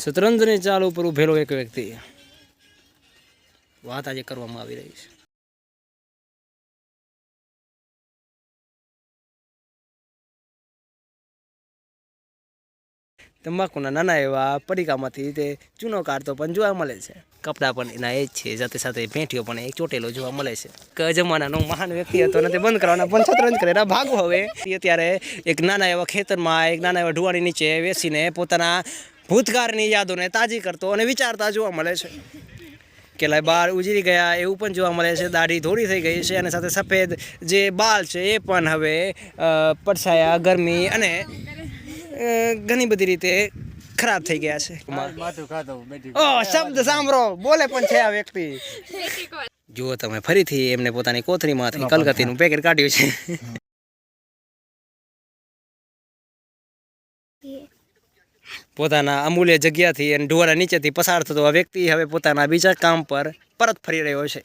શતરંજની ચાલ ઉપર ઉભેલો એક વ્યક્તિ. વાત આજે કરવામાં આવી રહી છે. તંબાકુના નાના એવા પડીકામાંથી તે ચૂનો કાઢતો પણ જોવા મળે છે. કપડાં પણ એના એ જ છે, સાથે સાથે ભેંટીઓ પણ એક ચોટેલો જોવા મળે છે. કે જમાનાનો મહાન વ્યક્તિ હતો અને તે બંધ કરવાના પણ શતરંજ કરે ભાગો હવે. અત્યારે એક નાના એવા ખેતરમાં, એક નાના એવા ઢુવાણી નીચે બેસીને પોતાના ભૂતકાળની યાદોને તાજી કરતો અને વિચારતા જોવા મળે છે. કે લાય બાળ ઉજરી ગયા એવું પણ જોવા મળે છે. દાઢી થોડી થઈ ગઈ છે અને સાથે સફેદ જે બાલ છે એ પણ હવે પડછાયા ગરમી અને ઘણી બધી રીતે ખરાબ થઈ ગયા છે. ઓ શબ્દ સાંભળો. બોલે પણ છે આ વ્યક્તિ. જુઓ તમે ફરીથી એમને પોતાની કોથળીમાંથી કલકત્તીનું પેકેટ કાઢ્યું છે. પોતાના અમૂલ્ય જગ્યાથી અને ઢોળા નીચેથી પસાર થતો આ વ્યક્તિ હવે પોતાના બીજા કામ પર પરત ફરી રહ્યો છે.